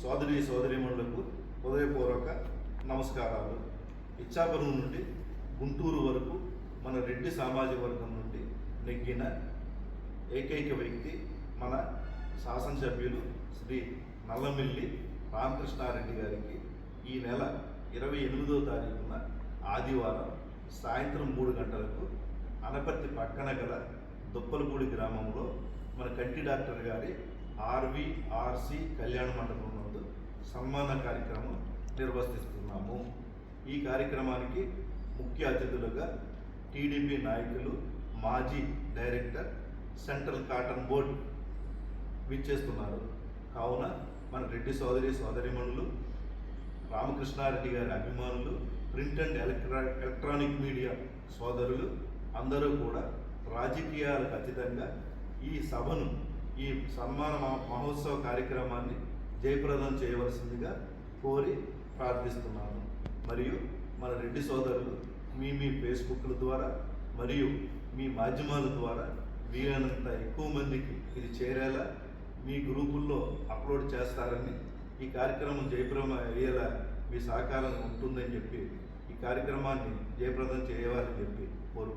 సోదరి సోదరిమణులకు హృదయపూర్వక నమస్కారాలు. ఇచ్చాపురం నుండి గుంటూరు వరకు మన రెడ్డి సామాజిక వర్గం నుండి నెగ్గిన ఏకైక వ్యక్తి మన శాసనసభ్యులు శ్రీ నల్లమిల్లి రామకృష్ణారెడ్డి గారికి ఈ నెల ఇరవై ఎనిమిదో తారీఖున ఆదివారం సాయంత్రం మూడు గంటలకు అనపర్తి పక్కన గల దుప్పలపూడి గ్రామంలో మన కంటి డాక్టర్ గారి ఆర్వీఆర్సి కళ్యాణ మండపంలో సన్మాన కార్యక్రమం నిర్వహిస్తున్నాము. ఈ కార్యక్రమానికి ముఖ్య అతిథులుగా టీడీపీ నాయకులు మాజీ డైరెక్టర్ సెంట్రల్ కాటన్ బోర్డ్ విచ్చేస్తున్నారు. కావున మన రెడ్డి సోదరి సోదరిమణులు రామకృష్ణారెడ్డి గారి అభిమానులు print and electra electronic media సోదరులు అందరూ కూడా రాజకీయాలకు అతీతంగా ఈ సభను ఈ సన్మాన మహోత్సవ కార్యక్రమాన్ని జయప్రదం చేయవలసిందిగా కోరి ప్రార్థిస్తున్నాను. మరియు మన రెడ్డి సోదరులు మీ మీ ఫేస్బుక్ల ద్వారా మరియు మీ మాధ్యమాల ద్వారా వీలైనంత ఎక్కువ మందికి ఇది చేరేలా మీ గ్రూపుల్లో అప్లోడ్ చేస్తారని ఈ కార్యక్రమం జయప్రమ అయ్యేలా మీ సహకారం ఉంటుందని చెప్పి ఈ కార్యక్రమాన్ని జయప్రదం చేయవాలని చెప్పి కోరుకుంటున్నాను.